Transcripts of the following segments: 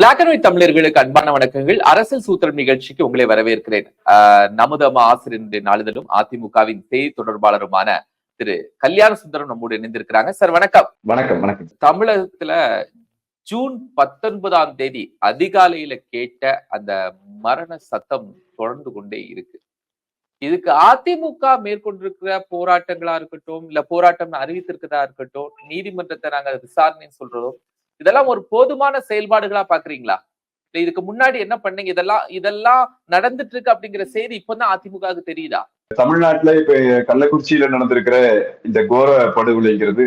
Black and white தமிழர்களுக்கு அன்பான வணக்கங்கள். அரசியல் சூத்திரம் நிகழ்ச்சிக்கு உங்களை வரவேற்கிறேன். நமதம ஆசிரியர் நாளிதழும் அதிமுகவின் செய்தி தொடர்பாளருமான திரு கல்யாண சுந்தரம் நம்மோடு இணைந்திருக்கிறாங்க. சார் வணக்கம். வணக்கம் வணக்கம். தமிழகத்துல ஜூன் பத்தொன்பதாம் தேதி அதிகாலையில கேட்ட அந்த மரண சத்தம் தொடர்ந்து கொண்டே இருக்கு. இதுக்கு அதிமுக மேற்கொண்டிருக்கிற போராட்டங்களா இருக்கட்டும் இல்ல போராட்டம் அறிவித்திருக்கிறதா இருக்கட்டும் நீதிமன்றத்தை நாங்க விசாரணைன்னு சொல்றதும் இதெல்லாம் ஒரு போதுமான செயல்பாடுகளா பாக்குறீங்களா? இல்ல இதுக்கு முன்னாடி என்ன பண்ணீங்க? இதெல்லாம் இதெல்லாம் நடந்துட்டு இருக்கு அப்படிங்கிற செய்தி இப்பதான் அதிமுகவுக்கு தெரியுதா? தமிழ்நாட்டுல இப்ப கள்ளக்குறிச்சியில நடந்திருக்கிற இந்த கோர படுகொலைங்கிறது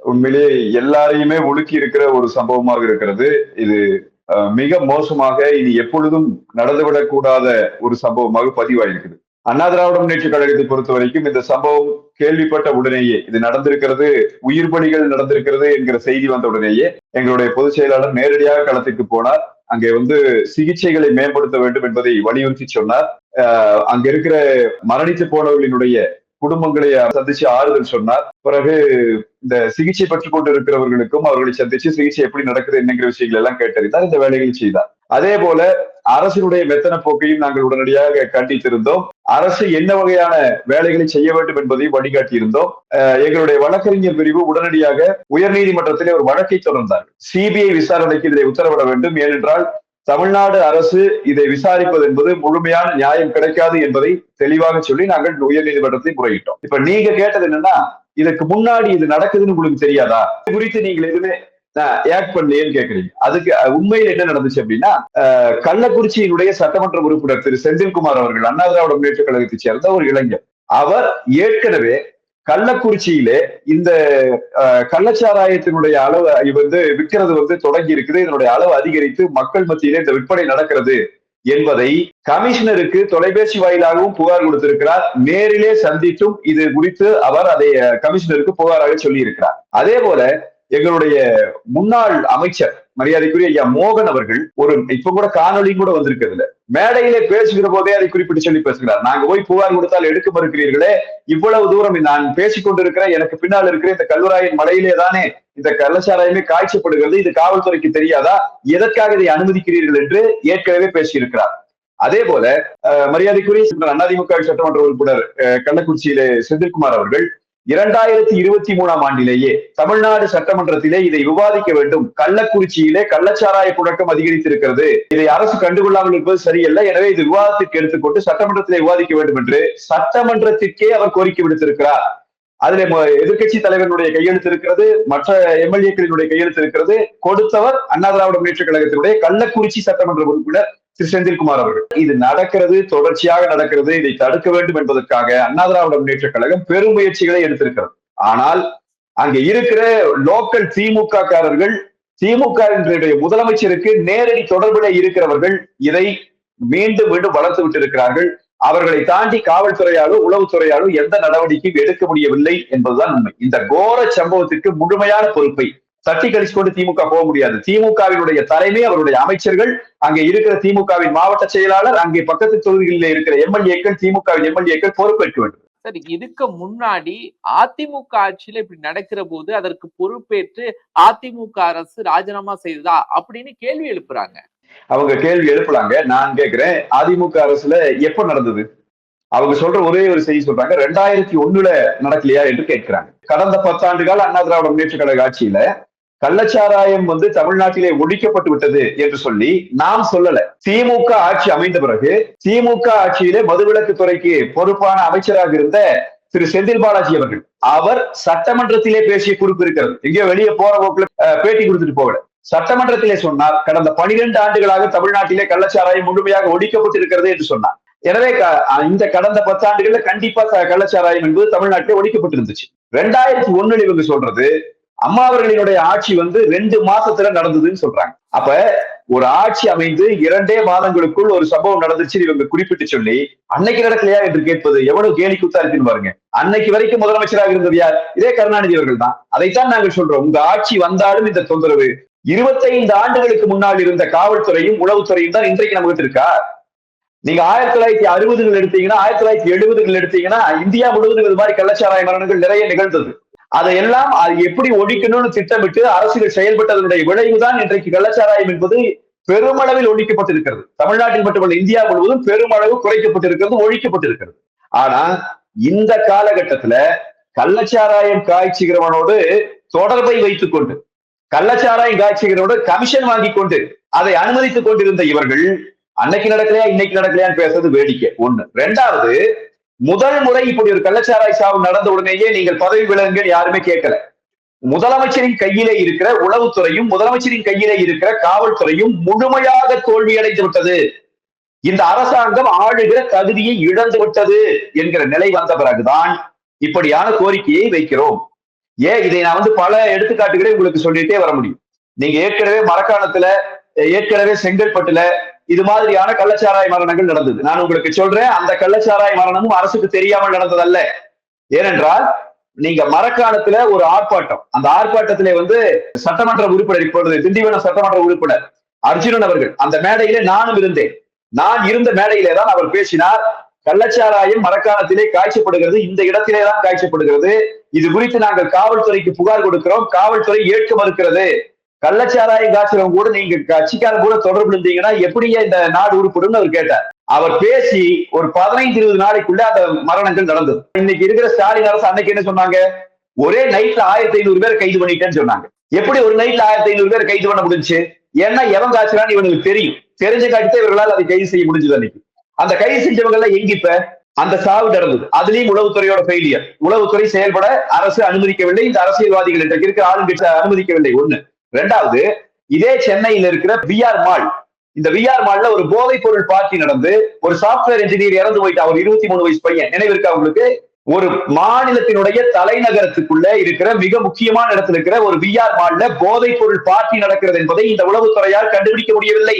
உண்மையிலேயே எல்லாரையுமே ஒழுக்கி இருக்கிற ஒரு சம்பவமாக இருக்கிறது. இது அஹ், மிக மோசமாக இனி எப்பொழுதும் நடந்துவிடக்கூடாத ஒரு சம்பவமாக பதிவாயிருக்குது. அண்ணா திராவிட முன்னேற்ற கழகத்தை பொறுத்த வரைக்கும் இந்த சம்பவம் கேள்விப்பட்ட உடனேயே இது நடந்திருக்கிறது உயிர் பணிகள் நடந்திருக்கிறது என்கிற செய்தி வந்த உடனேயே எங்களுடைய பொதுச் செயலாளர் நேரடியாக களத்துக்கு போனார். அங்கே வந்து சிகிச்சைகளை மேம்படுத்த வேண்டும் என்பதை வலியுறுத்தி சொன்னார். அங்க இருக்கிற மரணித்து போனவர்களினுடைய குடும்பங்களை சந்திச்சு ஆறுதல் சொன்னார். பிறகு இந்த சிகிச்சை பெற்றுக் கொண்டு இருக்கிறவர்களுக்கும் அவர்களை சந்திச்சு சிகிச்சை எப்படி நடக்குது என்னங்கிற விஷயங்கள் எல்லாம் கேட்டறிந்தார். இந்த வேலைகளை செய்தார். அதே போல அரசினுடைய மெத்தன போக்கையும் நாங்கள் உடனடியாக கண்டித்திருந்தோம். அரசு என்ன வகையான வேலைகளை செய்ய வேண்டும் என்பதையும் வழிகாட்டியிருந்தோம். எங்களுடைய வழக்கறிஞர் பிரிவு உடனடியாக உயர்நீதிமன்றத்திலே ஒரு வழக்கை தொடர்ந்தார்கள். சிபிஐ விசாரணைக்கு இதை உத்தரவிட வேண்டும். ஏனென்றால் தமிழ்நாடு அரசு இதை விசாரிப்பது என்பது முழுமையான நியாயம் கிடைக்காது என்பதை தெளிவாக சொல்லி நாங்கள் உயர்நீதிமன்றத்தை முறையிட்டோம். இப்ப நீங்க கேட்டது என்னன்னா இதுக்கு முன்னாடி இது நடக்குதுன்னு உங்களுக்கு தெரியாதா? இது குறித்து நீங்கள் எதுவுமே ஆக்ட் பண்ணலையேன்னு கேக்குறீங்க. அதுக்கு உண்மையில உண்மையில் என்ன நடந்துச்சு அப்படின்னா கள்ளக்குறிச்சியினுடைய சட்டமன்ற உறுப்பினர் திரு செந்தில்குமார் அவர்கள் அண்ணா திராவிட முன்னேற்ற கழகத்தை சேர்ந்த ஒரு இளைஞர். அவர் ஏற்கனவே கள்ளக்குறிச்சியிலே இந்த கள்ளச்சாராயத்தினுடைய அளவு வந்து விற்கிறது வந்து தொடங்கி இருக்குது. இதனுடைய அளவு அதிகரித்து மக்கள் மத்தியிலே இந்த விற்பனை நடக்கிறது என்பதை கமிஷனருக்கு தொலைபேசி வாயிலாகவும் புகார் கொடுத்திருக்கிறார். நேரிலே சந்தித்தும் இது குறித்து அவர் அதை கமிஷனருக்கு புகாராக சொல்லி இருக்கிறார் அதே போல எங்களுடைய முன்னாள் அமைச்சர் மரியாதைக்குரிய ஐயா மோகன் அவர்கள் ஒரு இப்ப கூட காணொலியும் கூட வந்திருக்கிறதுல. மேடையிலே பேசுகிற போதே அதை குறிப்பிட்டு சொல்லி பேசுகிறார். நாங்க போய் புகார் கொடுத்தால் எடுக்க மறுக்கிறீர்களே இவ்வளவு தூரம் நான் பேசிக் கொண்டிருக்கிறேன் எனக்கு பின்னால் இருக்கிற இந்த கல்வராயன் மலையிலே தானே இந்த கள்ளச்சாராயமே காய்ச்சப்படுகிறது இது காவல்துறைக்கு தெரியாதா? எதற்காக இதை அனுமதிக்கிறீர்கள் என்று ஏற்கனவே பேசியிருக்கிறார். அதே போல அஹ், மரியாதைக்குரிய அதிமுக சட்டமன்ற உறுப்பினர் கள்ளக்குறிச்சியிலே செந்தில்குமார் அவர்கள் இரண்டாயிரத்தி இருபத்தி மூணாம் ஆண்டிலேயே தமிழ்நாடு சட்டமன்றத்திலே இதை விவாதிக்க வேண்டும். கள்ளக்குறிச்சியிலே கள்ளச்சாராய புழக்கம் அதிகரித்திருக்கிறது. இதை அரசு கண்டுகொள்ளாமல் இருப்பது சரியல்ல. எனவே இது விவாதத்திற்கு எடுத்துக்கொண்டு சட்டமன்றத்திலே விவாதிக்க வேண்டும் என்று சட்டமன்றத்திற்கே அவர் கோரிக்கை விடுத்திருக்கிறார். அதுல எதிர்கட்சி எதிர்க்கட்சி தலைவர்களுடைய கையெழுத்து இருக்கிறது மற்ற எம்எல்ஏக்களினுடைய கையெழுத்து இருக்கிறது கொடுத்தவர் அண்ணா திராவிட முன்னேற்ற கழகத்தினுடைய கள்ளக்குறிச்சி சட்டமன்ற உறுப்பினர் திரு செந்தில்குமார் அவர்கள். இது நடக்கிறது தொடர்ச்சியாக நடக்கிறது இதை தடுக்க வேண்டும் என்பதற்காக அண்ணா திராவிட முன்னேற்ற கழகம் பெரும் முயற்சிகளை எடுத்திருக்கிறது. ஆனால் அங்க இருக்கிற லோக்கல் திமுக காரர்கள் திமுக இன்றைய முதலமைச்சருக்கு நேரடி தொடர்பில் இருக்கிறவர்கள் இதை மீண்டும் மீண்டும் வளர்த்து விட்டிருக்கிறார்கள். அவர்களை தாண்டி காவல்துறையாலோ உளவுத்துறையாலோ எந்த நடவடிக்கையும் எடுக்க முடியவில்லை என்பதுதான் உண்மை. இந்த கோர சம்பவத்திற்கு முழுமையான பொறுப்பை தட்டி கழிச்சு கொண்டு திமுக போக முடியாது. திமுகவினுடைய தலைமை அவருடைய அமைச்சர்கள் அங்கே இருக்கிற திமுகவின் மாவட்ட செயலாளர் அங்கே பக்கத்து தொகுதிகளில் இருக்கிற எம்எல்ஏக்கள் திமுகவின் எம்எல்ஏக்கள் பொறுப்பேற்க வேண்டும். சரி இதுக்கு முன்னாடி அதிமுக ஆட்சியில இப்படி நடக்கிற போது அதற்கு பொறுப்பேற்று அதிமுக அரசு ராஜினாமா செய்ததா அப்படின்னு கேள்வி எழுப்புறாங்க. அவங்க கேள்வி எழுப்பலாங்க நான் கேட்கிறேன் அதிமுக அரசுல எப்ப நடந்தது? அவங்க சொல்ற ஒரே ஒரு செய்தி சொல்றாங்க ரெண்டாயிரத்தி ஒண்ணுல நடக்கலையா என்று கேட்கிறாங்க. கடந்த பத்தாண்டுகால அண்ணா திராவிட முன்னேற்ற கழக ஆட்சியில கள்ளச்சாராயம் வந்து தமிழ்நாட்டிலே ஒழிக்கப்பட்டு விட்டது என்று சொல்லி நாம் சொல்லல. திமுக ஆட்சி அமைந்த பிறகு திமுக ஆட்சியிலே மதுவிலக்கு துறைக்கு பொறுப்பான அமைச்சராக இருந்த திரு செந்தில் பாலாஜி அவர்கள் அவர் சட்டமன்றத்திலே பேசிய குறிப்பு இருக்கிறது. எங்கேயோ வெளியே போற போக்குல அஹ், பேட்டி கொடுத்துட்டு போகல. சட்டமன்றத்திலே சொன்னார் கடந்த பனிரெண்டு ஆண்டுகளாக தமிழ்நாட்டிலே கள்ளச்சாராயம் முழுமையாக ஒழிக்கப்பட்டிருக்கிறது என்று சொன்னார். எனவே இந்த கடந்த பத்தாண்டுகள்ல கண்டிப்பா கள்ளச்சாராயம் என்பது தமிழ்நாட்டிலே ஒழிக்கப்பட்டிருந்துச்சு. ரெண்டாயிரத்தி ஒண்ணுல இவங்க சொல்றது அம்மா அவர்களினுடைய ஆட்சி வந்து ரெண்டு மாசத்துல நடந்ததுன்னு சொல்றாங்க. அப்ப ஒரு ஆட்சி அமைந்து இரண்டே மாதங்களுக்குள் ஒரு சம்பவம் நடந்துச்சு இவங்க குறிப்பிட்டு சொல்லி அன்னைக்கு நடக்கலையா என்று கேட்பது எவ்வளவு கேலி குத்தா இருக்குன்னு பாருங்க. அன்னைக்கு வரைக்கும் முதலமைச்சராக இருந்தது யார்? இதே கருணாநிதி அவர்கள் தான். அதைத்தான் நாங்கள் சொல்றோம். உங்க ஆட்சி வந்தாலும் இந்த தொந்தரவு. இருபத்தைந்து ஆண்டுகளுக்கு முன்னால் இருந்த காவல்துறையும் உளவுத்துறையும் தான் இன்றைக்கு நமக்கு இருக்கா நீங்க ஆயிரத்தி தொள்ளாயிரத்தி அறுபதுகள் எடுத்தீங்கன்னா ஆயிரத்தி தொள்ளாயிரத்தி எழுபதுகள் எடுத்தீங்கன்னா இந்தியா முழுவதும் இது மாதிரி கள்ளச்சாராய மரணங்கள் நிறைய நிகழ்ந்தது. அதையெல்லாம் அது எப்படி ஒழிக்கணும்னு திட்டமிட்டு அரசுகள் செயல்பட்டதனுடைய விளைவுதான் இன்றைக்கு கள்ளச்சாராயம் என்பது பெருமளவில் ஒழிக்கப்பட்டிருக்கிறது. தமிழ்நாட்டில் மட்டுமல்ல இந்தியா முழுவதும் பெருமளவு குறைக்கப்பட்டிருக்கிறது ஒழிக்கப்பட்டிருக்கிறது. ஆனா இந்த காலகட்டத்துல கள்ளச்சாராயம் காய்ச்சுகிறவனோடு தொடர்பை வைத்துக் கொண்டு கள்ளச்சாராயம் காய்ச்சுகிறவனோடு கமிஷன் வாங்கி கொண்டு அதை அனுமதித்துக் கொண்டிருந்த இவர்கள் அன்னைக்கு நடக்கலையா இன்னைக்கு நடக்கலையான்னு பேசுறது வேடிக்கை. ஒண்ணு. ரெண்டாவது முதல் முறை இப்படி ஒரு கள்ளச்சாராய் சாவு நடந்த உடனேயே நீங்கள் பதவி விலகுங்கள் யாருமே கேட்கல. முதலமைச்சரின் கையிலே இருக்கிற உளவுத்துறையும் முதலமைச்சரின் கையிலே இருக்கிற காவல்துறையும் முழுமையாக தோல்வியடைந்து விட்டது. இந்த அரசாங்கம் ஆளுகிற தகுதியை இழந்து விட்டது என்கிற நிலை வந்த பிறகுதான் இப்படியான கோரிக்கையை வைக்கிறோம். ஏன் இதை நான் வந்து பல எடுத்துக்காட்டுகளை உங்களுக்கு சொல்லிட்டே வர முடியும். நீங்க ஏற்கனவே மரக்காணத்துல ஏற்கனவே செங்கல்பட்டுல இது மாதிரியான கள்ளச்சாராய மரணங்கள் நடந்தது. நான் உங்களுக்கு சொல்றேன் அந்த கள்ளச்சாராய மரணமும் அரசுக்கு தெரியாமல் நடந்ததல்ல. ஏனென்றால் நீங்க மரக்காணத்துல ஒரு ஆர்ப்பாட்டம் அந்த ஆர்ப்பாட்டத்திலே வந்து சட்டமன்ற உறுப்பினர் இப்பொழுது திண்டிவனம் சட்டமன்ற உறுப்பினர் அர்ஜுனன் அவர்கள் அந்த மேடையிலே நானும் இருந்தேன். நான் இருந்த மேடையிலே தான் அவர் பேசினார் கள்ளச்சாராயம் மரக்காலத்திலே காய்ச்சப்படுகிறது இந்த இடத்திலே தான் காய்ச்சப்படுகிறது. இது குறித்து நாங்கள் காவல்துறைக்கு புகார் கொடுக்கிறோம் காவல்துறை ஏற்க மறுக்கிறது. கள்ளச்சாராயம் காட்சிகளும் கூட நீங்க கட்சிக்காரன் கூட தொடர்பு இருந்தீங்கன்னா எப்படியே இந்த நாடு உருப்படும்னு அவர் கேட்டார். அவர் பேசி ஒரு பதினைந்து இருபது நாளைக்குள்ள அந்த மரணங்கள் நடந்தது. இன்னைக்கு இருக்கிற ஸ்டாலின் அரசு அன்னைக்கு என்ன சொன்னாங்க? ஒரே நைட்ல ஆயிரத்தி ஐநூறு பேர் கைது பண்ணிட்டேன்னு சொன்னாங்க. எப்படி ஒரு நைட்ல ஆயிரத்தி ஐநூறு பேர் கைது பண்ண முடிஞ்சு? ஏன்னா எவன் காய்ச்சலான்னு இவனுக்கு தெரியும். தெரிஞ்ச காட்டித்தான் இவர்களால் அதை கைது செய்ய முடிஞ்சது அன்னைக்கு. அந்த கைது செஞ்சவங்க எல்லாம் எங்க இப்ப? அந்த சாவு நடந்தது. அதுலயும் உளவுத்துறையோட ஃபெயிலியர் உளவுத்துறை செயல்பட அரசு அனுமதிக்கவில்லை. இந்த அரசியல்வாதிகள் இன்றைக்கு இருக்கிற ஆளுங்கட்சி அனுமதிக்கவில்லை. ஒண்ணு. ரெண்டாவது இதே சென்னையில் இருக்கிற பிஆர் மால் இந்த விஆர் மால்ல ஒரு போதைப் பொருள் பார்ட்டி நடந்து ஒரு சாப்ட்வேர் இன்ஜினியர் இறந்து போயிட்டா ஒரு இருபத்தி மூணு வயசு பையன். நினைவிருக்கா உங்களுக்கு? ஒரு மாநிலத்தினுடைய தலைநகரத்துக்குள்ள இருக்கிற மிக முக்கியமான இடத்துல இருக்கிற ஒரு விஆர் மால்ல போதைப் பொருள் பார்ட்டி நடக்கிறது என்பதை இந்த உளவுத்துறையால் கண்டுபிடிக்க முடியவில்லை.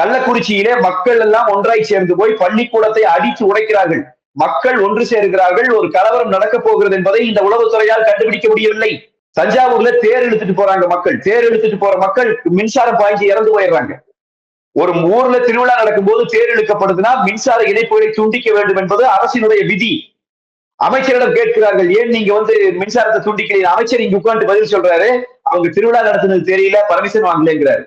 கள்ளக்குறிச்சியிலே மக்கள் எல்லாம் ஒன்றாய் சேர்ந்து போய் பள்ளிக்கூடத்தை அடித்து உடைக்கிறார்கள். மக்கள் ஒன்று சேர்கிறார்கள் ஒரு கலவரம் நடக்க போகிறது என்பதை இந்த உளவுத்துறையால் கண்டுபிடிக்க முடியவில்லை. தஞ்சாவூர்ல தேர் இழுத்துட்டு போறாங்க மக்கள். தேர் இழுத்துட்டு போற மக்கள் மின்சாரம் பாய்ச்சி இறந்து போயிடுறாங்க. ஒரு ஊர்ல திருவிழா நடக்கும்போது தேர் இழுக்கப்படுதுன்னா மின்சார இணைப்புகளை துண்டிக்க வேண்டும் என்பது அரசினுடைய விதி. அமைச்சரிடம் கேட்கிறார்கள் ஏன் நீங்க வந்து மின்சாரத்தை துண்டிக்கிறீங்க? அமைச்சர் இங்க உட்காந்து பதில் சொல்றாரு அவங்க திருவிழா நடத்துனது தெரியல பர்மிஷன் வாங்கலங்கிறாரு.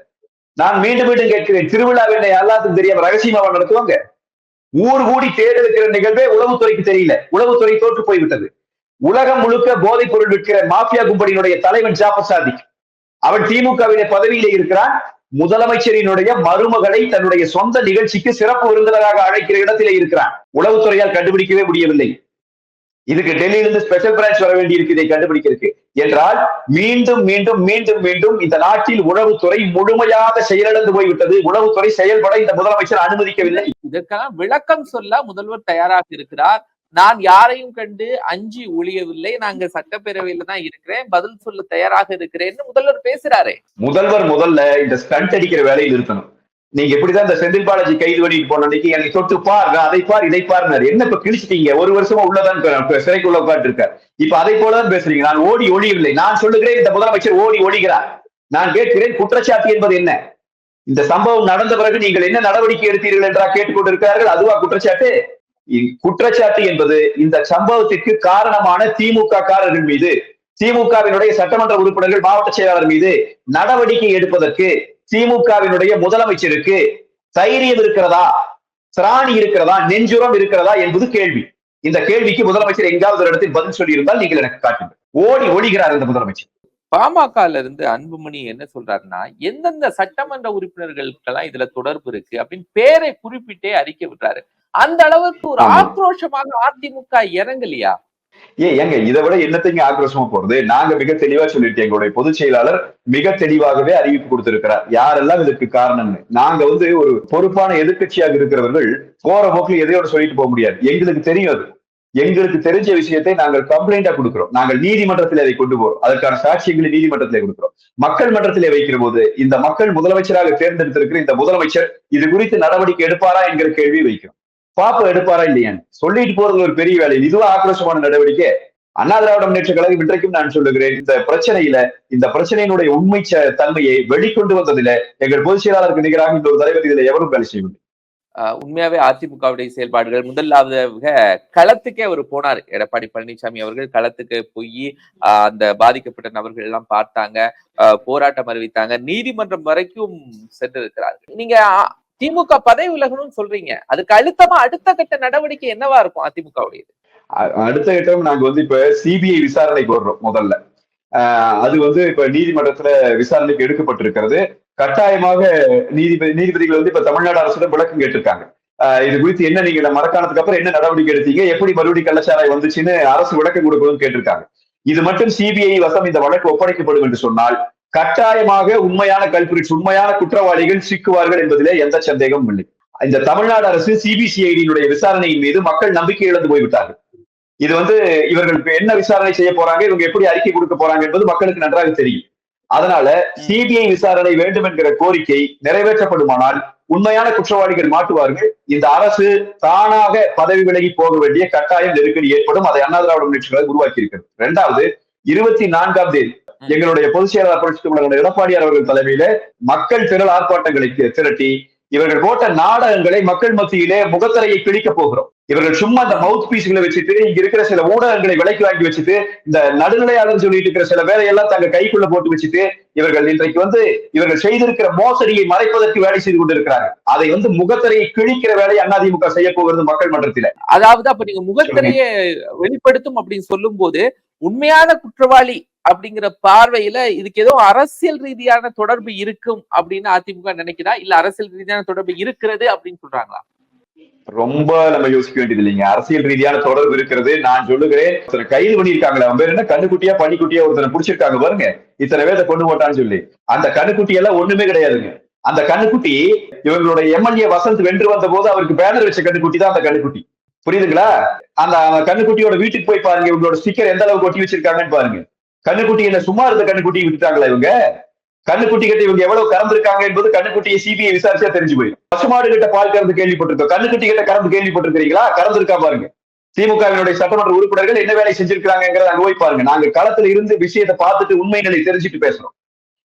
நான் மீண்டும் மீண்டும் கேட்கிறேன் திருவிழா என்ன எல்லாத்துக்கும் தெரியாம ரகசியமாக நடத்துவாங்க? ஊர் கூடி தேர் எடுக்கிற நிகழ்வே உளவுத்துறைக்கு தெரியல. உளவுத்துறை தோற்று போய்விட்டது. உலகம் முழுக்க போதைப் பொருள் விற்கிற மாஃபியா கும்பலினுடைய தலைவன் ஜாஃபர் சாதிக். அவன் திமுகவின பதவியிலே இருக்கிறான். முதலமைச்சரினுடைய மருமகளை தன்னுடைய சொந்த நிகழ்ச்சிக்கு சிறப்பு விருந்தினராக அழைக்கிற இடத்திலே இருக்கிறான். உளவுத்துறையால் கண்டுபிடிக்கவே முடியவில்லை. இதுக்கு டெல்லியிலிருந்து ஸ்பெஷல் பிரான்ச் வர வேண்டி இருக்கு இதை கண்டுபிடிக்கிறதுக்கு. என்றால் மீண்டும் மீண்டும் மீண்டும் மீண்டும் இந்த நாட்டில் உளவுத்துறை முழுமையாக செயலிழந்து போய்விட்டது. உளவுத்துறை செயல்பட இந்த முதலமைச்சர் அனுமதிக்கவில்லை. இதற்கான விளக்கம் சொல்ல முதல்வர் தயாராக இருக்கிறார். நான் யாரையும் கண்டு அஞ்சி ஒழியவில்லை. நாங்க சட்டப்பேரவையில தான் இருக்கிறேன். பதில் சொல்ல தயாராக இருக்கிறேன்னு முதல்வர் பேசுறாரு. முதல்வர் முதல்ல இந்த ஸ்டண்ட் அடிக்கிற வேலையை இருக்கணும். நீங்க எப்படிதான் இந்த செந்தில் பாலாஜி கைது பண்ணிட்டு போன அன்னைக்கு எனக்கு தொட்டு பார் அதை பார் இதை பாருனாரு. என்ன இப்ப கிழிச்சிட்டீங்க? ஒரு வருஷமா உள்ளதான் இப்ப சிறைக்குள்ள உட்கார்ந்து இருக்கார் இப்ப அதை போலதான் பேசுறீங்க. நான் ஓடி ஒழியவில்லை. நான் சொல்லுகிறேன் இந்த முதலமைச்சர் ஓடி ஒழிகிறார். நான் கேட்கிறேன் குற்றச்சாட்டு என்பது என்ன? இந்த சம்பவம் நடந்த பிறகு நீங்கள் என்ன நடவடிக்கை எடுத்தீர்கள் என்றா கேட்டுக்கொண்டிருக்கிறார்கள்? அதுவா குற்றச்சாட்டு? குற்றச்சாட்டு என்பது இந்த சம்பவத்திற்கு காரணமான திமுக காரர்கள் மீது திமுகவினுடைய சட்டமன்ற உறுப்பினர்கள் மாவட்ட செயலாளர் மீது நடவடிக்கை எடுப்பதற்கு திமுகவினுடைய முதலமைச்சருக்கு தைரியம் இருக்கிறதா? திராணி இருக்கிறதா? நெஞ்சுரம் இருக்கிறதா? என்பது கேள்வி. இந்த கேள்விக்கு முதலமைச்சர் எங்காவது ஒரு இடத்தில் பதில் சொல்லியிருந்தால் நீங்கள் எனக்கு காட்டுங்கள். ஓடி ஒழிகிறார் இந்த முதலமைச்சர். பாமகல இருந்து அன்புமணி என்ன சொல்றாருன்னா எந்தெந்த சட்டமன்ற உறுப்பினர்களுக்கெல்லாம் இதுல தொடர்பு இருக்கு அப்படின்னு பேரை குறிப்பிட்டே அறிக்கை விடுறாரு. அந்த அளவுக்கு ஒரு ஆக்ரோஷமாக அதிமுக இறங்கலையா? ஏ ஏங்க இதை விட என்னத்தைங்க ஆக்ரோஷமா போறது? நாங்க மிக தெளிவா சொல்லிட்டோம் எங்களுடைய பொதுச் செயலாளர் மிக தெளிவாகவே அறிவிப்பு கொடுத்திருக்கிறார். யாரெல்லாம் இதுக்கு காரணம்னு? நாங்க வந்து ஒரு பொறுப்பான எதிர்கட்சியாக இருக்கிறவர்கள் போற போக்கில் எதையோட சொல்லிட்டு போக முடியாது. எங்களுக்கு தெரியும் அது. எங்களுக்கு தெரிஞ்ச விஷயத்தை நாங்கள் கம்ப்ளைண்டா கொடுக்கிறோம். நாங்கள் நீதிமன்றத்தில் அதை கொண்டு போறோம். அதற்கான சாட்சியங்களை நீதிமன்றத்திலே கொடுக்கிறோம். மக்கள் மன்றத்திலே வைக்கிற போது இந்த மக்கள் முதலமைச்சராக தேர்ந்தெடுத்திருக்கிற இந்த முதலமைச்சர் இது குறித்து நடவடிக்கை எடுப்பாரா என்கிற கேள்வி வைக்கிறோம். பாப்ப எடுப்பாரா இல்லையான்னு சொல்லிட்டு போறது ஒரு பெரிய வேலை. இதுவா ஆக்ரோஷமான நடவடிக்கை. அண்ணா திராவிட முன்னேற்ற கழகம் இன்றைக்கும் நான் சொல்லுகிறேன் இந்த பிரச்சனையில இந்த பிரச்சனையினுடைய உண்மை தன்மையை வெளிக்கொண்டு வந்ததில எங்கள் பொதுச் செயலாளருக்கு நிகராக இந்த ஒரு தலைவர் இதுல எவரும் வேலை செய்யவில்லை. ஆஹ் உண்மையாவே அதிமுகவுடைய செயல்பாடுகள் முதலாவதாக களத்துக்கே அவர் போனார். எடப்பாடி பழனிசாமி அவர்கள் களத்துக்கு போய் அந்த பாதிக்கப்பட்ட நபர்கள் எல்லாம் பார்த்தாங்க போராட்டம் அறிவித்தாங்க நீதிமன்றம் வரைக்கும் சென்றிருக்கிறார்கள். நீங்க திமுக பதவி விலகணும்னு சொல்றீங்க. அதுக்கு அழுத்தமா அடுத்த கட்ட நடவடிக்கை என்னவா இருக்கும் அதிமுகவுடையது? அடுத்த கட்டம் நாங்க வந்து இப்ப சிபிஐ விசாரணைக்கு வர்றோம் முதல்ல. ஆஹ் அது வந்து இப்ப நீதிமன்றத்துல விசாரணைக்கு எடுக்கப்பட்டிருக்கிறது. கட்டாயமாக நீதிபதி நீதிபதிகள் வந்து இப்ப தமிழ்நாடு அரசிடம் விளக்கம் கேட்டிருக்காங்க. ஆஹ் இது குறித்து என்ன நீங்க மறக்கானதுக்கு அப்புறம் என்ன நடவடிக்கை எடுத்தீங்க? எப்படி மறுபடியும் கள்ளச்சாராய் வந்துச்சுன்னு அரசு விளக்கம் கொடுக்கணும்னு கேட்டிருக்காங்க. இது மட்டும் சிபிஐ வசம் இந்த வழக்கு ஒப்படைக்கப்படும் என்று சொன்னால் கட்டாயமாக உண்மையான கல்பிரிட்ஸ் உண்மையான குற்றவாளிகள் சிக்குவார்கள் என்பதிலே எந்த சந்தேகமும் இல்லை. இந்த தமிழ்நாடு அரசு சிபிசிஐடியினுடைய விசாரணையின் மீது மக்கள் நம்பிக்கை இழந்து போய்விட்டார்கள். இது வந்து இவர்களுக்கு என்ன விசாரணை செய்ய போறாங்க இவங்க எப்படி அறிக்கை கொடுக்க போறாங்க என்பது மக்களுக்கு நன்றாக தெரியும். அதனால சிபிஐ விசாரணை வேண்டும் என்கிற கோரிக்கை நிறைவேற்றப்படுமானால் உண்மையான குற்றவாளிகள் மாட்டுவார்கள். இந்த அரசு தானாக பதவி விலகி போக வேண்டிய கட்டாயம் நெருக்கடி ஏற்படும். அதை அண்ணா திராவிட முன்னேற்ற உருவாக்கி இருக்கிறது இரண்டாவது இருபத்தி நான்காம் தேதி எங்களுடைய பொதுச் செயலாளர் புரட்சி எடப்பாடியார் அவர்கள் தலைமையில மக்கள் திரள் ஆர்ப்பாட்டங்களை திரட்டி இவர்கள் போட்ட நாடகங்களை மக்கள் மத்தியிலே முகத்தரையை கிழிக்க போகிறோம். இவர்கள் சும்மா அந்த மவுத் பீஸ்களை வச்சுட்டு இங்க இருக்கிற சில ஊடகங்களை விலைக்கு வாங்கி வச்சுட்டு இந்த நடுநிலையாளர் சொல்லிட்டு இருக்கிற சில வேலையெல்லாம் தங்க கைக்குள்ள போட்டு வச்சுட்டு இவர்கள் இன்றைக்கு வந்து இவர்கள் செய்திருக்கிற மோசடியை மறைப்பதற்கு வேலை செய்து கொண்டிருக்கிறாங்க அதை வந்து முகத்தரையை கிழிக்கிற வேலையை அதிமுக செய்ய போகிறது மக்கள் மன்றத்தில. அதாவது அப்ப நீங்க முகத்தரையை வெளிப்படுத்தும் அப்படின்னு சொல்லும் போது உண்மையான குற்றவாளி அப்படிங்கிற பார்வையில இதுக்கு ஏதோ அரசியல் ரீதியான தொடர்பு இருக்கும் அப்படின்னு அதிமுக நினைக்கிறா இல்ல அரசியல் ரீதியான தொடர்பு இருக்கிறது அப்படின்னு சொல்றாங்களா? ரொம்ப நம்ம யோசிக்க வேண்டியது இல்லைங்க. அரசியல் ரீதியான தொடர்பு இருக்கிறது. நான் சொல்லுகிறேன் ஒருத்தர் கைது பண்ணியிருக்காங்களே அவன் பேர் என்ன? கண்ணுக்குட்டியா பனிக்குட்டியா ஒருத்தனை பிடிச்சிருக்காங்க பாருங்க. இத்தனை பேரை கொண்டு போட்டான்னு சொல்லி. அந்த கண்ணுக்குட்டி எல்லாம் ஒண்ணுமே கிடையாதுங்க. அந்த கண்ணுக்குட்டி இவங்களுடைய எம்எல்ஏ வசந்த் வென்று வந்த போது அவருக்கு பேனர் வச்ச கண்ணுக்குட்டி தான் அந்த கண்ணுக்குட்டி. புரியுதுங்களா? அந்த கண்ணுக்குட்டியோட வீட்டுக்கு போய் பாருங்க இவங்களோட ஸ்டிக்கர் எந்த அளவுக்கு ஒட்டி வச்சிருக்காங்கன்னு பாருங்க. கண்ணுக்குட்டி என்ன சும்மா இருந்த கண்ணுக்குட்டி விட்டுட்டாங்களா இவங்க? கண்ணுக்குட்டி கிட்ட இவங்க எவ்வளவு கறந்துருக்காங்க என்பது கண்ணுக்குட்டியை சிபிஐ விசாரிச்சா தெரிஞ்சு போயிடும். பசுமாடு கிட்ட பால் கறந்து கேள்விப்பட்டிருக்கோம். கண்ணுக்குட்டி கிட்ட கறந்து கேள்விப்பட்டிருக்கீங்களா கறந்துருக்கா பாருங்க. திமுகவினுடைய சட்டமன்ற உறுப்பினர்கள் என்ன வேலை செஞ்சிருக்காங்கிறத அங்க போய் பாருங்க. நாங்க களத்துல இருந்து விஷயத்தை பார்த்துட்டு உண்மை நிலை தெரிஞ்சுட்டு பேசுறோம்.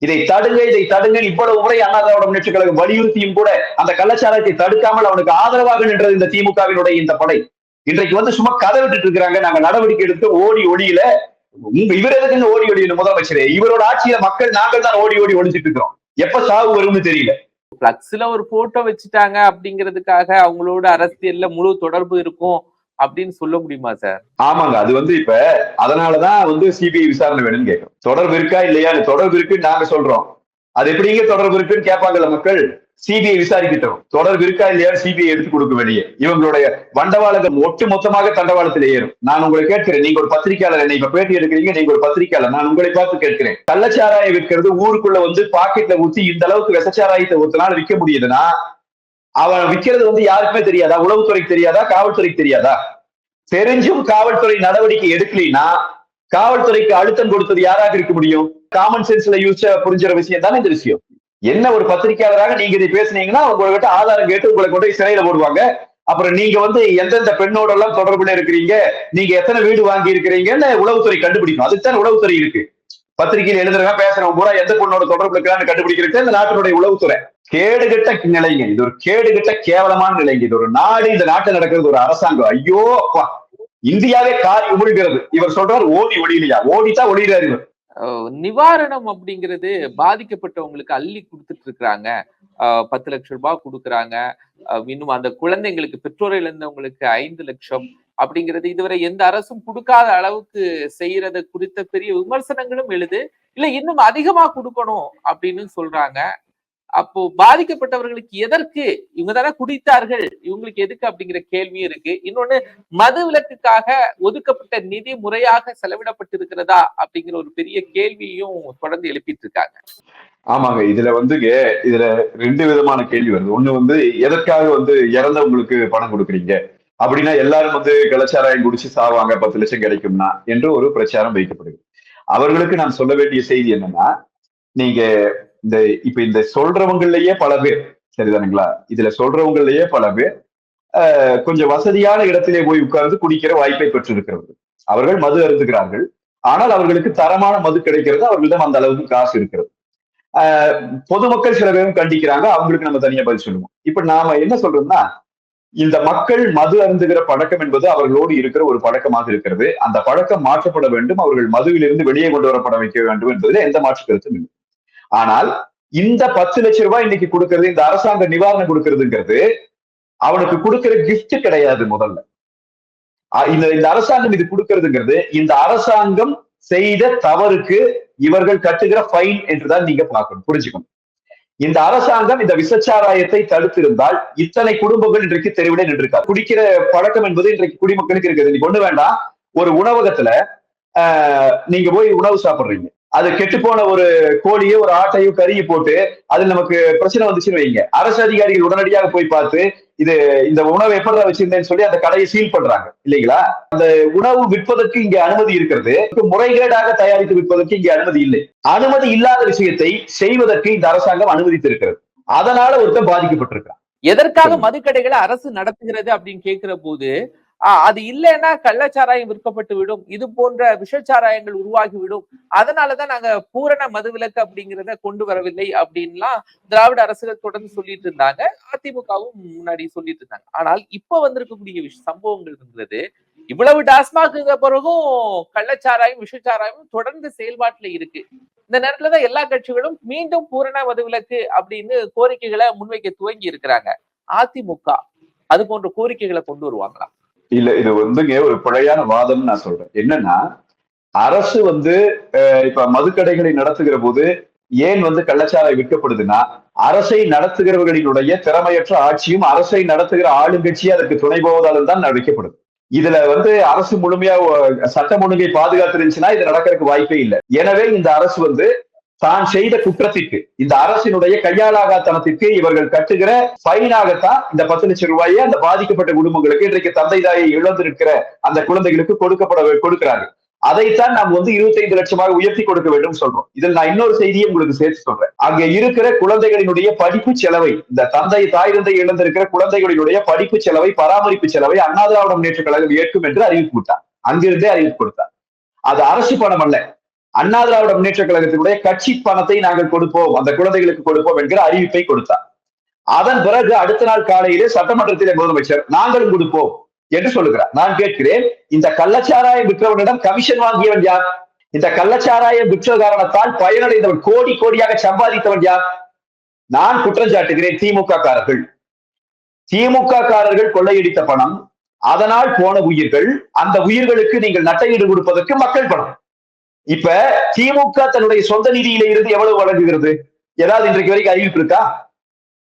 இதை தடுங்க இதை தடுங்க. இவ்வளவு முறை அண்ணா திராவிட முன்னேற்ற கழகம் வலியுறுத்தியும் கூட அந்த கள்ளச்சாரத்தை தடுக்காமல் அவனுக்கு ஆதரவாக நின்றது இந்த திமுகவினுடைய இந்த படை. இன்றைக்கு வந்து சும்மா கதை விட்டுட்டு இருக்கிறாங்க. நாங்க நடவடிக்கை எடுத்து ஓடி ஒளியில உங்க இவர் எதுக்குன்னு ஓடி ஒளியில முதலமைச்சரே? இவரோட ஆட்சியில மக்கள் நாங்கள் தான் ஓடி ஓடி ஒழிச்சிட்டு இருக்கிறோம். எப்ப சாவு வரும்னு தெரியல. பிளக்ஸ்ல ஒரு போட்டோ வச்சுட்டாங்க அப்படிங்கிறதுக்காக அவங்களோட அரசியல்ல முழு தொடர்பு இருக்கும். அப்படின்னு சொல்ல முடியுமா சார்? ஆமாங்க. அது வந்து இப்ப அதனாலதான் வந்து சிபிஐ விசாரணை வேணும்னு கேட்கும் தொடர்பு இருக்கா இல்லையா? தொடர்பு இருக்குன்னு நாங்க சொல்றோம். அது எப்படிங்க தொடர்பு இருக்குன்னு கேட்பாங்கல்ல மக்கள்? சிபிஐ விசாரிக்கிட்டோம். தொடர்பு இருக்கா இல்லையா சிபிஐ எடுத்து கொடுக்க வெளியே இவங்களுடைய வண்டவாளங்கள் ஒட்டு மொத்தமாக தண்டவாளத்தில் ஏறும். நான் உங்களை கேட்கிறேன். நீங்க ஒரு பத்திரிகையாளர் என்னை இப்ப பேட்டி எடுக்கிறீங்க நீங்க ஒரு பத்திரிகையாளர். நான் உங்களை பார்த்து கேட்கிறேன். கள்ளச்சாராயம் விற்கிறது ஊருக்குள்ள வந்து பாக்கெட்ல ஊத்தி இந்த அளவுக்கு விசச்சாராயத்தை ஒருத்தனால விற்க முடியுதுன்னா அவன் விற்கிறது வந்து யாருக்குமே தெரியாதா? உளவுத்துறைக்கு தெரியாதா? காவல்துறைக்கு தெரியாதா? தெரிஞ்சும் காவல்துறை நடவடிக்கை எடுக்கலைன்னா காவல்துறைக்கு அழுத்தம் கொடுத்தது யாராக இருக்க முடியும்? காமன் சென்ஸ்ல யூஸ் புரிஞ்சுற விஷயம் தானே இந்த விஷயம். என்ன ஒரு பத்திரிகையாளராக நீங்க இதை பேசுனீங்கன்னா உங்ககிட்ட ஆதாரம் கேட்டு உங்களை கொண்டு போய் சிறையில போடுவாங்க. அப்புறம் நீங்க வந்து எந்தெந்த பெண்ணோட எல்லாம் தொடர்புல இருக்கிறீங்க? நீங்க எத்தனை வீடு வாங்கி இருக்கிறீங்கன்னு உளவுத்துறை கண்டுபிடிக்கும் அதுக்குத்தான் உளவுத்துறை இருக்கு. பத்திரிகையில் எழுதுறவன் பேசுறவன் பூரா எந்த பொண்ணோட தொடர்பு இருக்கிறான்னு கண்டுபிடிக்கிறது இந்த நாட்டினுடைய உளவுத்துறை. கேடுகட்ட நிலைங்க இது. ஒரு கேடுகட்ட கேவலமான நிலைங்க இது. ஒரு நாடு இந்த நாட்டில் நடக்கிறது ஒரு அரசாங்கம். ஐயோ அப்பா. இந்தியாவே காரி உமிழ்கிறது. இவர் சொல்றார் ஓடி ஒளியிலையா? ஓடித்தான் ஒளியிறாரு இவர். நிவாரணம் அப்படிங்கிறது பாதிக்கப்பட்டவங்களுக்கு அள்ளி கொடுத்துட்டு இருக்கிறாங்க. பத்து லட்சம் ரூபாய் கொடுக்குறாங்க. இன்னும் அந்த குழந்தைங்களுக்கு பெற்றோர் இழந்தவங்களுக்கு ஐந்து லட்சம். அப்படிங்கிறது இதுவரை எந்த அரசும் கொடுக்காத அளவுக்கு செய்யறது குறித்த பெரிய விமர்சனங்களும் எழுது. இல்ல இன்னும் அதிகமா கொடுக்கணும் அப்படின்னு சொல்றாங்க. அப்போ பாதிக்கப்பட்டவர்களுக்கு எதற்கு? இவங்க தானே குடித்தார்கள். இவங்களுக்கு எதுக்கு அப்படிங்கிற கேள்வியும் இருக்கு. இன்னொன்னு மது விலக்குக்காக ஒதுக்கப்பட்ட நிதி முறையாக செலவிடப்பட்டிருக்கிறதா அப்படிங்கிற ஒரு பெரிய கேள்வியும் தொடர்ந்து எழுப்பிட்டு இருக்காங்க ஆமாங்க. இதுல வந்து இதுல ரெண்டு விதமான கேள்வி வருது. ஒண்ணு வந்து எதற்காக வந்து இறந்தவங்களுக்கு பணம் கொடுக்குறீங்க? அப்படின்னா எல்லாரும் வந்து கலச்சாராயம் குடிச்சு சாவாங்க பத்து லட்சம் கிடைக்கும்னா என்று ஒரு பிரச்சாரம் வைக்கப்படுது அவர்களுக்கு நான் சொல்ல வேண்டிய செய்தி என்னன்னா நீங்க இந்த இப்ப இந்த சொல்றவங்களையே பல பேர் சரிதானுங்களா? இதுல சொல்றவங்களையே பல பேர் கொஞ்சம் வசதியான இடத்திலே போய் உட்கார்ந்து குடிக்கிற வாய்ப்பை பெற்றிருக்கிறது அவர்கள் மது அருந்துகிறார்கள். ஆனால் அவர்களுக்கு தரமான மது கிடைக்கிறது அவர்களிடம் அந்த அளவுக்கு காசு இருக்கிறது. ஆஹ் பொதுமக்கள் சில பேரும் கண்டிக்கிறாங்க அவங்களுக்கு நம்ம தனியா பதில் சொல்லுவோம். இப்ப நாம என்ன சொல்றோம்னா இந்த மக்கள் மது அருந்துகிற பழக்கம் என்பது அவர்களோடு இருக்கிற ஒரு பழக்கமாக இருக்கிறது. அந்த பழக்கம் மாற்றப்பட வேண்டும். அவர்கள் மதுவிலிருந்து வெளியே கொண்டு வரப்பட வைக்க வேண்டும் என்பதில் எந்த மாற்று கருத்தும் இல்லை. ஆனால் இந்த பத்து லட்சம் ரூபாய் இன்னைக்கு கொடுக்கறது இந்த அரசாங்க நிவாரணம் கொடுக்கறதுங்கிறது அவனுக்கு கொடுக்கிற கிஃப்ட் கிடையாது முதல்ல. இந்த இந்த அரசாங்கம் இது கொடுக்கறதுங்கிறது இந்த அரசாங்கம் செய்த தவறுக்கு இவர்கள் கட்டுகிற ஃபைன் என்றுதான் நீங்க பார்க்கணும் புரிஞ்சுக்கணும். இந்த அரசாங்கம் இந்த விசச்சாராயத்தை தடுத்திருந்தால் இத்தனை குடும்பங்கள் இன்றைக்கு தெருவிலே நின்றிருக்கா குடிக்கிற பழக்கம் என்பது இன்றைக்கு குடிமக்களுக்கு இருக்குது. நீங்க ஒண்ணு வேண்டாம். ஒரு உணவகத்துல ஆஹ் நீங்க போய் உணவு சாப்பிடுறீங்க. அது கெட்டு போன ஒரு கோழியோ ஒரு ஆட்டையோ கறியை போட்டு அது நமக்கு பிரச்சனை வந்துச்சுன்னு வைங்க. அரசு அதிகாரிகள் உடனடியாக போய் பார்த்து இது இந்த உணவு எப்படி வச்சிருந்தேன்னு சொல்லி அந்த கடையை சீல் பண்றாங்க இல்லைங்களா? அந்த உணவு விற்பதற்கு இங்க அனுமதி இருக்கிறது. முறைகேடாக தயாரித்து விற்பதற்கு இங்க அனுமதி இல்லை. அனுமதி இல்லாத விஷயத்தை செய்வதற்கு இந்த அரசாங்கம் அனுமதித்திருக்கிறது. அதனால ஒருத்தன் பாதிக்கப்பட்டிருக்கான் எதற்காக. மதுக்கடைகளை அரசு நடத்துகிறது அப்படின்னு கேட்கிற போது அது இல்லைன்னா கள்ளச்சாராயம் விற்கப்பட்டு விடும். இது போன்ற விஷச்சாராயங்கள் உருவாகி விடும். அதனாலதான் நாங்க பூரண மதுவிலக்கு அப்படிங்கிறத கொண்டு வரவில்லை அப்படின்லாம் திராவிட அரசுகள் தொடர்ந்து சொல்லிட்டு இருந்தாங்க. அதிமுகவும் முன்னாடி சொல்லிட்டு இருந்தாங்க. ஆனால் இப்ப வந்திருக்கக்கூடிய சம்பவங்கள் இருந்தது இவ்வளவு டாஸ்மாக்குங்க பிறகும் கள்ளச்சாராயம் விஷச்சாராயம் தொடர்ந்து செயல்பாட்டுல இருக்கு. இந்த நேரத்துலதான் எல்லா கட்சிகளும் மீண்டும் பூரண மதுவிலக்கு அப்படின்னு கோரிக்கைகளை முன்வைக்க துவங்கி இருக்கிறாங்க. அதிமுக. அது போன்ற கோரிக்கைகளை கொண்டு வருவாங்களா? இல்ல இது வந்துங்க ஒரு பிழையான வாதம்னு நான் சொல்றேன். என்னன்னா அரசு வந்து இப்ப மதுக்கடைகளை நடத்துகிற போது ஏன் வந்து கள்ளச்சாலை விற்கப்படுதுன்னா அரசை நடத்துகிறவர்களினுடைய திறமையற்ற ஆட்சியும் அரசை நடத்துகிற ஆளுங்கட்சி அதற்கு துணை போவதாலும் தான் வைக்கப்படுது இதுல வந்து அரசு முழுமையா சட்டம் ஒழுங்கை பாதுகாத்திருந்துச்சுன்னா இது நடக்கிறதுக்கு வாய்ப்பே இல்லை. எனவே இந்த அரசு வந்து தான் செய்த குற்றத்திற்கு இந்த அரசினுடைய கையாளாகாத்தனத்திற்கு இவர்கள் கட்டுகிற ஃபைனாகத்தான் இந்த பத்து லட்சம் ரூபாயை அந்த பாதிக்கப்பட்ட குடும்பங்களுக்கு இன்றைக்கு தந்தை தாயை இழந்திருக்கிற அந்த குழந்தைகளுக்கு கொடுக்கப்பட கொடுக்கிறாங்க அதைத்தான் நாம் வந்து 25 லட்சமாக உயர்த்தி கொடுக்க வேண்டும் சொல்றோம். இதில் நான் இன்னொரு செய்தியை உங்களுக்கு சேர்த்து சொல்றேன். அங்க இருக்கிற குழந்தைகளினுடைய படிப்பு செலவை இந்த தந்தை தாய் தந்தை இழந்திருக்கிற குழந்தைகளினுடைய படிப்பு செலவை பராமரிப்பு செலவை அண்ணா திராவிட முன்னேற்ற கழகம் ஏற்கும் என்று அறிவிப்பு விட்டார் அங்கிருந்தே அறிவிப்பு கொடுத்தார். அது அரசு பணம் அல்ல. அண்ணா திராவிட முன்னேற்ற கழகத்தினுடைய கட்சி பணத்தை நாங்கள் கொடுப்போம். அந்த குழந்தைகளுக்கு கொடுப்போம் என்கிற அறிவிப்பை கொடுத்தார். அதன் பிறகு அடுத்த நாள் காலையிலே சட்டமன்றத்திலே முதலமைச்சர் நாங்களும் கொடுப்போம் என்று சொல்லுகிறார். நான் கேட்கிறேன் இந்த கள்ளச்சாராயம் விற்றவனிடம் கமிஷன் வாங்கியவன் யார்? இந்த கள்ளச்சாராயம் விற்ற காரணத்தால் பயனடைந்தவன் கோடி கோடியாக சம்பாதித்தவன் யார்? நான் குற்றம் சாட்டுகிறேன் திமுக காரர்கள் திமுக காரர்கள் கொள்ளையடித்த பணம் அதனால் போன உயிர்கள் அந்த உயிர்களுக்கு நீங்கள் நட்டையீடு கொடுப்பதற்கு மக்கள் பணம். இப்ப திமுக தன்னுடைய சொந்த நிதியில இருந்து எவ்வளவு வழங்குகிறது? ஏதாவது இன்றைக்கு வரைக்கும் அறிவிப்பு இருக்கா?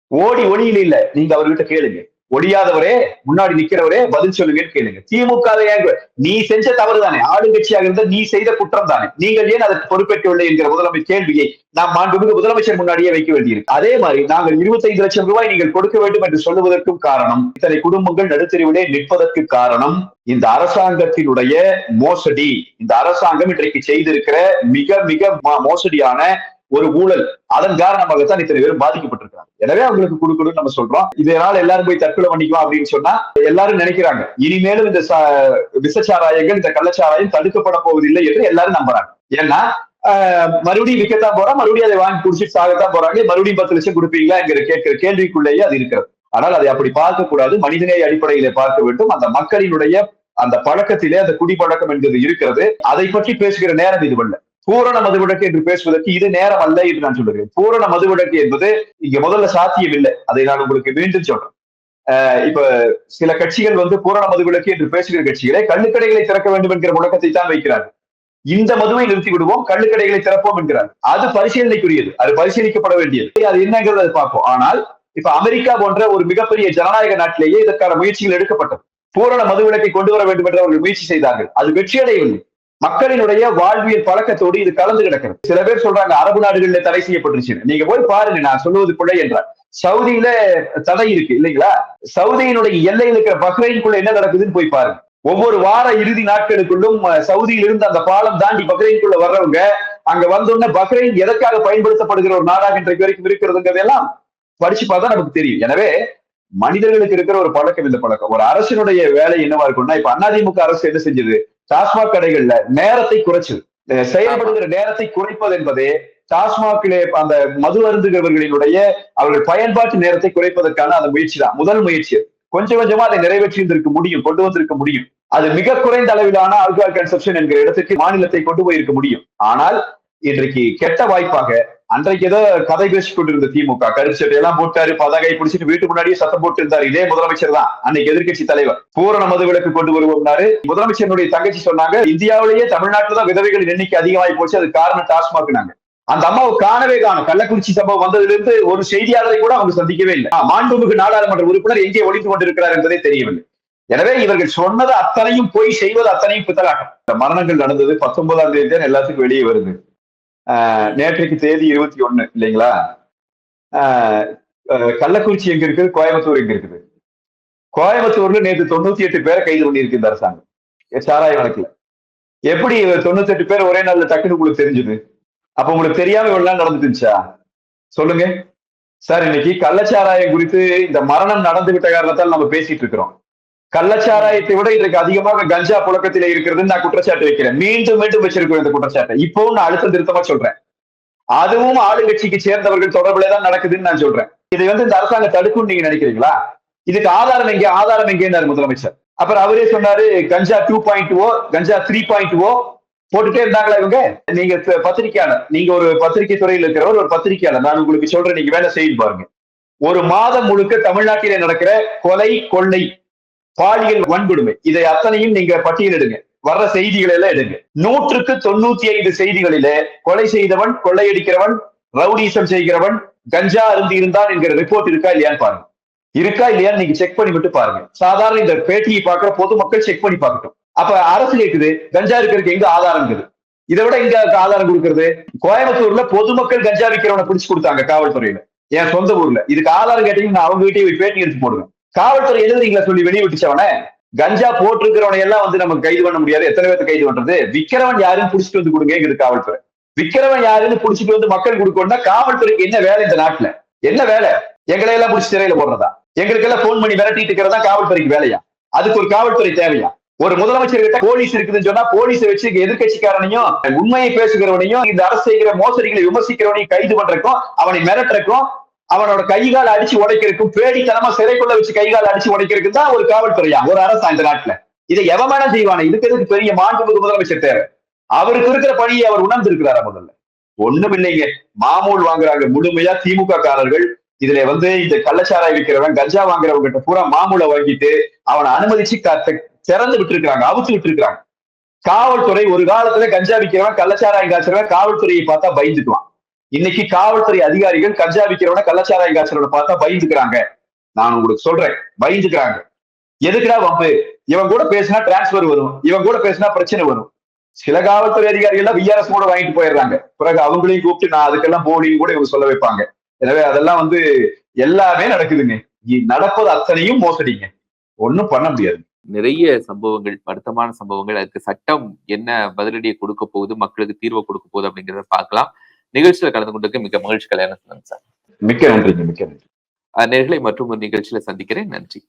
ஓடி ஒளியில் இல்ல. நீங்க அவர்கிட்ட கேளுங்க. ஒடியாதவரே முன்னாடி நிக்கிறவரே பதில் சொல்லுங்கன்னு கேளுங்க. திமுக நீ செஞ்ச தவறு தானே ஆளுங்கட்சியாக இருந்த நீ செய்த குற்றம் தானே நீங்கள் ஏன் அதற்கு பொறுப்பேற்கவில்லை என்கிற முதலமைச்சர் கேள்வியை நாம் மாண்புமிகு முதலமைச்சர் முன்னாடியே வைக்க வேண்டியிருக்கு. அதே மாதிரி நாங்கள் 25 லட்சம் ரூபாய் நீங்கள் கொடுக்க வேண்டும் என்று சொல்லுவதற்கும் காரணம் இத்தனை குடும்பங்கள் நடுத்தெருவிலே நிற்பதற்கு காரணம் இந்த அரசாங்கத்தினுடைய மோசடி. இந்த அரசாங்கம் இன்றைக்கு செய்திருக்கிற மிக மிக ம- மோசடியான ஒரு ஊழல். அதன் காரணமாகத்தான் இத்தனை பேரும் பாதிக்கப்பட்டிருக்காங்க எனவே அவங்களுக்கு கொடுக்கணும்னு நம்ம சொல்றோம். இதனால எல்லாரும் போய் தற்கொலை பண்ணிக்கலாம் அப்படின்னு சொன்னா எல்லாரும் நினைக்கிறாங்க. இனிமேலும் இந்த விசச்சாராயங்கள் இந்த கள்ளச்சாராயம் தடுக்கப்பட போவதில்லை என்று எல்லாரும் நம்புறாங்க. ஏன்னா ஆஹ், மறுபடியும் விற்கத்தான் போறோம் மறுபடியும் அதை வாங்கி குடிச்சிட்டு சாகத்தான் போறாங்க. மறுபடியும் பத்து லட்சம் கொடுப்பீங்களா என்கிற கேட்கிற கேள்விக்குள்ளேயே அது இருக்கிறது. ஆனால் அதை அப்படி பார்க்க கூடாது. மனிதநேய அடிப்படையிலே பார்க்க வேண்டும். அந்த மக்களினுடைய அந்த பழக்கத்திலே அந்த குடிப்பழக்கம் என்பது இருக்கிறது. அதை பற்றி பேசுகிற நேரம் இதுவல்ல. பூரண மதுவிலக்கு என்று பேசுவதற்கு இது நேரம் அல்ல என்று நான் சொல்லுகிறேன். பூரண மதுவிலக்கு என்பது இங்க முதல்ல சாத்தியம் இல்லை. அதை நான் உங்களுக்கு மீண்டும் சொல்றேன். இப்ப சில கட்சிகள் வந்து பூரண மதுவிலக்கு என்று பேசுகிற கட்சிகளை கள்ளுக்கடைகளை திறக்க வேண்டும் என்கிற முழக்கத்தை தான் வைக்கிறார்கள். இந்த மதுவை நிறுத்தி விடுவோம் கள்ளுக்கடைகளை திறப்போம் என்கிறார் அது பரிசீலனைக்குரியது. அது பரிசீலிக்கப்பட வேண்டியது. அது என்னங்கிறது அதை பார்ப்போம். ஆனால் இப்ப அமெரிக்கா போன்ற ஒரு மிகப்பெரிய ஜனநாயக நாட்டிலேயே இதற்கான முயற்சிகள் எடுக்கப்பட்டது. பூரண மதுவிலக்கை கொண்டு வர வேண்டும் என்று அவர்கள் முயற்சி செய்தார்கள். அது வெற்றியடையவில்லை. மக்களினுடைய வாழ்வியல் பழக்கத்தோடு இது கலந்து கிடக்கிறது. சில பேர் சொல்றாங்க அரபு நாடுகளில் தடை செய்யப்பட்டுருச்சு நீங்க போய் பாருங்க நான் சொல்லுவது பிள்ளை என்றார். சவுதியில தடை இருக்கு இல்லைங்களா? சவுதியினுடைய எல்லையில் இருக்கிற பஹ்ரைனுக்குள்ள என்ன நடக்குதுன்னு போய் பாருங்க. ஒவ்வொரு வார இறுதி நாட்களுக்குள்ளும் சவுதியில் இருந்து அந்த பாலம் தாண்டி பஹ்ரைனுக்குள்ள வர்றவங்க அங்க வந்தோடனே பஹ்ரைன் எதற்காக பயன்படுத்தப்படுகிற ஒரு நாடாக இன்றைக்கு வரைக்கும் இருக்கிறதுங்கிறதெல்லாம் படிச்சு பார்த்தா நமக்கு தெரியும். எனவே மனிதர்களுக்கு இருக்கிற ஒரு பழக்கம் இந்த பழக்கம். ஒரு அரசினுடைய வேலை என்னவா இருக்கும்னா இப்ப அதிமுக அரசு என்ன செஞ்சது? டாஸ்மாக் கடைகள்ல நேரத்தை குறைச்சது செயல்படுகிற நேரத்தை குறைப்பது என்பதே டாஸ்மாகிலே அந்த மது அருந்துகிறவர்களினுடைய அவர்கள் பயன்பாட்டு நேரத்தை குறைப்பதற்கான அந்த முயற்சி தான். முதல் முயற்சி கொஞ்சம் கொஞ்சமா அதை நிறைவேற்றி இருந்திருக்க முடியும் கொண்டு வந்திருக்க முடியும். அது மிக குறைந்த அளவிலான ஆல்கஹால் கன்சப்ஷன் என்கிற இடத்துக்கு மாநிலத்தை கொண்டு போயிருக்க முடியும். ஆனால் இன்றைக்கு கெட்ட வாய்ப்பாக அன்றைக்கு ஏதோ கதை பேசிக் கொண்டிருந்த திமுக கருப்பு எல்லாம் போட்டாரு பதாகை பிடிச்சிட்டு வீட்டு முன்னாடியே சத்தம் போட்டு இருந்தார் இதே முதலமைச்சர் தான். அன்னைக்கு எதிர்க்கட்சி தலைவர். பூரண மது விளக்கு கொண்டு வருவோம்னாரு. முதலமைச்சருடைய தங்கச்சி சொன்னாங்க இந்தியாவிலேயே தமிழ்நாட்டில் தான் விதவைகளின் எண்ணிக்கை அதிகமாகி போச்சு. அது காரணம் டாஸ்மாக்னாங்க அந்த அம்மாவை காணவே காணும். கள்ளக்குறிச்சி சம்பவம் வந்ததுல இருந்து ஒரு செய்தியாளரை கூட அவங்க சந்திக்கவே இல்லை. மாண்புமிகு நாடாளுமன்ற உறுப்பினர் எங்கே ஒளிந்து கொண்டிருக்கிறார் என்பதே தெரியவில்லை. எனவே இவர்கள் சொன்னது அத்தனையும் போய் செய்வது அத்தனையும் பித்தலாட்டம். மரணங்கள் நடந்தது பத்தொன்பதாம் தேதி தான் எல்லாத்துக்கும் வெளியே வருது. நேற்றைக்கு தேதி இருபத்தி ஒன்று இல்லைங்களா? கள்ளக்குறிச்சி எங்க இருக்குது? கோயம்புத்தூர் எங்க இருக்குது? கோயம்புத்தூர்ல நேற்று தொண்ணூத்தி எட்டு பேரை கைது பண்ணியிருக்கு இந்த அரசாங்கம். சாராய வழக்குல. எப்படி தொண்ணூத்தி எட்டு பேர் ஒரே நாள்ல டக்குனு உங்களுக்கு தெரிஞ்சது? அப்ப உங்களுக்கு தெரியாம இவ்வளவு நாள் சொல்லுங்க. சார் இன்னைக்கு கள்ளச்சாராயம் குறித்து இந்த மரணம் நடந்து விட்ட காரணத்தால் நம்ம பேசிட்டு இருக்கிறோம். கள்ளச்சாராயத்தை விட இன்றைக்கு அதிகமாக கஞ்சா புழக்கத்திலே இருக்கிறதுன்னு நான் குற்றச்சாட்டு வைக்கிறேன். மீண்டும் மீண்டும் வச்சிருக்கோம் இந்த குற்றச்சாட்டை. இப்பவும் நான் அழுத்தம் திருத்தமா சொல்றேன். அதுவும் ஆளுங்கட்சிக்கு சேர்ந்தவர்கள் தொடர்புல தான் நடக்குதுன்னு நான் சொல்றேன். இதை வந்து இந்த அரசாங்கம் தடுக்கும் நீங்க நினைக்கிறீங்களா? இதுக்கு ஆதாரம் எங்கே? ஆதாரம் எங்கேன்னு முதலமைச்சர். அப்புறம் அவரே சொன்னாரு கஞ்சா டூ பாயிண்ட் ஓ கஞ்சா த்ரீ பாயிண்ட் ஓ போட்டுட்டே இருந்தாங்களா இவங்க? நீங்க பத்திரிகையாளர் நீங்க ஒரு பத்திரிகை துறையில் இருக்கிறவர் ஒரு பத்திரிகையாளர். நான் உங்களுக்கு சொல்றேன் நீங்க வேலை செய்து பாருங்க. ஒரு மாதம் முழுக்க தமிழ்நாட்டிலே நடக்கிற கொலை கொள்ளை பாலியல் வன்கொடுமை. இதை அத்தனையும் நீங்க பட்டியலிடுங்க வர்ற செய்திகளை எல்லாம் எடுங்க. நூற்றுக்கு தொண்ணூத்தி ஐந்து செய்திகளிலே கொலை செய்தவன் கொள்ளையடிக்கிறவன் ரவுடிசம் செய்கிறவன் கஞ்சா அருந்தி இருந்தான் என்கிற ரிப்போர்ட் இருக்கா இல்லையான்னு பாருங்க. இருக்கா இல்லையான்னு நீங்க செக் பண்ணி மட்டும் பாருங்க. சாதாரண இந்த பேட்டியை பார்க்கிற பொதுமக்கள் செக் பண்ணி பார்க்கட்டும். அப்ப அரசு கேட்குது கஞ்சா இருக்கிறதுக்கு எங்க ஆதாரம் இருக்குது? இதை விட எங்க ஆதாரம் கொடுக்கறது? கோயம்புத்தூர்ல பொதுமக்கள் கஞ்சா விற்கிறவனை பிடிச்சு கொடுத்தாங்க காவல்துறையில. என் சொந்த ஊர்ல. இதுக்கு ஆதாரம் கேட்டீங்கன்னா நான் அவங்க வீட்டையும் பேட்டி எடுத்து போடுவேன். காவல்துறை எழுதுறீங்களா சொல்லி வெளியே கஞ்சா போட்டிருக்கிறவனை எல்லாம் வந்து நம்ம கைது பண்ண முடியாது. எத்தனை பேர்த்து கைது பண்றது? விக்கிறவன் யாருன்னு புடிச்சிட்டு வந்து கொடுங்கிறது காவல்துறை. விக்கிறவன் யாருன்னு புடிச்சிட்டு வந்து மக்கள் கொடுக்கணும்னா காவல்துறைக்கு என்ன வேலை இந்த நாட்டுல? என்ன வேலை? எங்களை எல்லாம் புடிச்சு சிறையில போடுறதா? எங்களுக்கு எல்லாம் போன் பண்ணி விரட்டிட்டு இருக்கிறதா காவல்துறைக்கு வேலையா? அதுக்கு ஒரு காவல்துறை தேவையா? ஒரு முதலமைச்சர் கிட்ட போலீஸ் இருக்குதுன்னு சொன்னா போலீஸை வச்சு எதிர்கட்சிக்காரனையும் எதிர்க்கட்சிக்காரனையும் உண்மையை பேசுகிறவனையும் இந்த அரசு செய்கிற மோசடிகளை விமர்சிக்கிறவனையும் கைது பண்றக்கும் அவனை மிரட்டுறக்கும் அவனோட கைகால் அடிச்சு உடைக்கிறதுக்கும் பேடித்தனமா சிறைக்குள்ள வச்சு கைகால் அடிச்சு உடைக்கிறதுக்கு தான் ஒரு காவல்துறையா ஒரு அரசா இந்த நாட்டுல. இதை எவமான வேணா செய்வானே? இதுக்கு பெரிய மாண்புமிகு முதலமைச்சர் தேவை? அவருக்கு இருக்கிற பணியை அவர் உணர்ந்து இருக்கிறாரா முதல்ல? ஒண்ணும் இல்லைங்க. மாமூல் வாங்குறாங்க. முழுமையா திமுக காரர்கள். இதுல வந்து இந்த கள்ளச்சாராய் விற்கிறவன் கஞ்சா வாங்குறவங்க கிட்ட பூரா மாமூலை வாங்கிட்டு அவனை அனுமதிச்சு க- திறந்து விட்டுருக்காங்க அவுத்து விட்டுருக்காங்க காவல்துறை ஒரு காலத்துல கஞ்சா விற்கிறவன் கள்ளச்சாராயம் காய்ச்சறவன் காவல்துறையை பார்த்தா பயந்துக்குவான். இன்னைக்கு காவல்துறை அதிகாரிகள் கஞ்சா விற்கிறவன கள்ளச்சாராய காய்ச்சலோட பார்த்தா பயந்துக்கிறாங்க. நான் உங்களுக்கு சொல்றேன் பயந்துக்கிறாங்க. எதுக்குடா வம்பு? இவன் கூட பேசினா டிரான்ஸ்பர் வரும் இவன் கூட பேசினா பிரச்சனை வரும். சில காவல்துறை அதிகாரிகள் எல்லாம் விஆர்எஸ் கூட வாங்கிட்டு போயிடுறாங்க. பிறகு அவங்களையும் கூப்பிட்டு நான் அதுக்கெல்லாம் போலின்னு கூட இவங்க சொல்ல வைப்பாங்க. எனவே அதெல்லாம் வந்து எல்லாமே நடக்குதுங்க. இ- நடப்பது அத்தனையும் மோசடிங்க. ஒன்னும் பண்ண முடியாது. நிறைய சம்பவங்கள் வருத்தமான சம்பவங்கள். அதுக்கு சட்டம் என்ன பதிலடியை கொடுக்க போகுது மக்களுக்கு தீர்வை கொடுக்க போகுது அப்படிங்கிறத பார்க்கலாம். நிகழ்ச்சியில கலந்து கொண்டதுக்கு மிக மகிழ்ச்சி கல்யாணம் சார். மிக்க நன்றிங்க மிக்க நன்றி. நேர்களை மற்றும் ஒரு நிகழ்ச்சியில சந்திக்கிறேன். நன்றி.